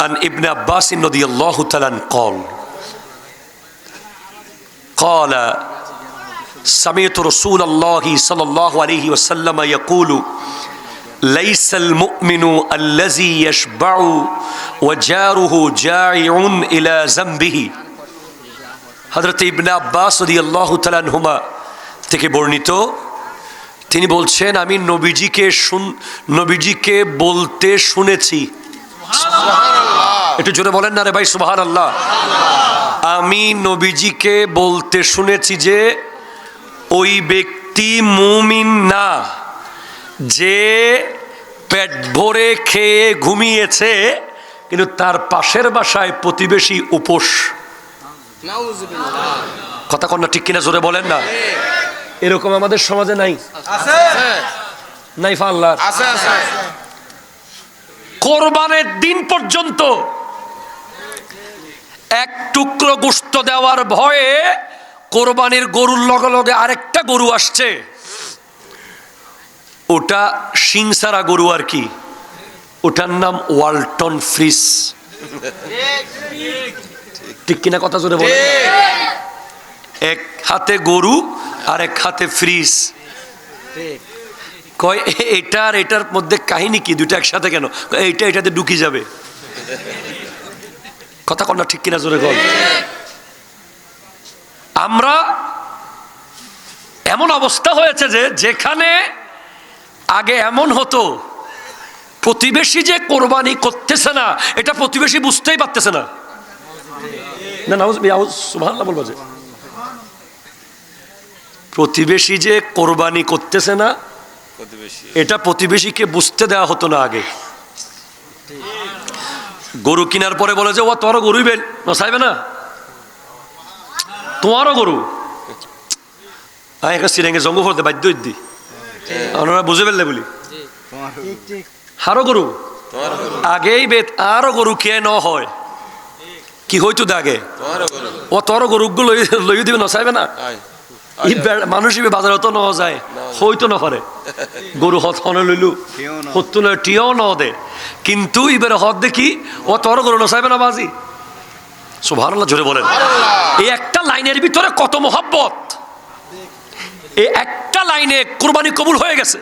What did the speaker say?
عن ابن عباس رضي الله تعالى عنه قال قال سمعت رسول الله صلى الله عليه وسلم يقول ليس المؤمن الذي يشبع وجاره جائع إلى ذنبه হজরত ইবনে আব্বাস আল্লাহ তালানহুমা থেকে বর্ণিত তিনি বলছেন আমি নবীজিকে শুন নবীজিকে বলতে শুনেছি একটু জোরে বলেন না রে ভাই সুবাহান আল্লাহ আমি নবীজিকে বলতে শুনেছি যে ওই ব্যক্তি মুমিন না যে পেট ভরে খেয়ে ঘুমিয়েছে কিন্তু তার পাশের বাসায় প্রতিবেশী উপোস। কথা কন্যা ঠিক কিনা জোরে বলেন না। এরকম আমাদের সমাজে নাই। নাই ফাল্লার। কোরবানের দিন পর্যন্ত এক টুকরো গোস্ত দেওয়ার ভয়ে কোরবানির গরুর লগে লগে আরেকটা গরু আসছে। ওটা সিংসারা গরু আর কি? ওটার নাম ওয়ালটন ফ্রিজ। ঠিক কিনা কথা জোরে বলে এক হাতে গরু আর এক হাতে ফ্রিজ। কয় এটা আর এটার মধ্যে কাহিনী কি? দুটো একসাথে কেন? এইটা এটাতে ঢুকি যাবে। কথা কন না ঠিক কিনা জোরে কর আমরা এমন অবস্থা হয়েছে যে যেখানে আগে এমন হতো প্রতিবেশী যে কোরবানি করতেছে না এটা প্রতিবেশী বুঝতেই পারতেছে না। না না বলব যে প্রতিবেশী যে কোরবানি করতেছে না এটা প্রতিবেশীকে বুঝতে দেওয়া হতো না আগে। গরু কেনার পরে বলে যে ও তোমারও গরুই বেন নসাইবে না? তোমারও গরু? আমি একটা সিরেঙ্গে জঙ্গ করতে বাধ্য দি আপনারা বুঝে ফেললে বলি। হারো গরু? আগেই বেত আরও গরু কে ন হয়? কি হইতো আগে? ও তোর গরুগুলো লই দিবে নসাইবে না? মানুষ বাজারে তো নেওয়া যায় হইতো না পারে গরু হত হনে লইলু হতো না টিও ন দে কিন্তু ইবের হদ দেখি ও তোর গরু নসাইবে না বাজি। সুবহানাল্লাহ জোরে বলেন। এই একটা লাইনের ভিতরে কত মোহাব্বত। এই একটা লাইনে কুরবানি কবুল হয়ে গেছে।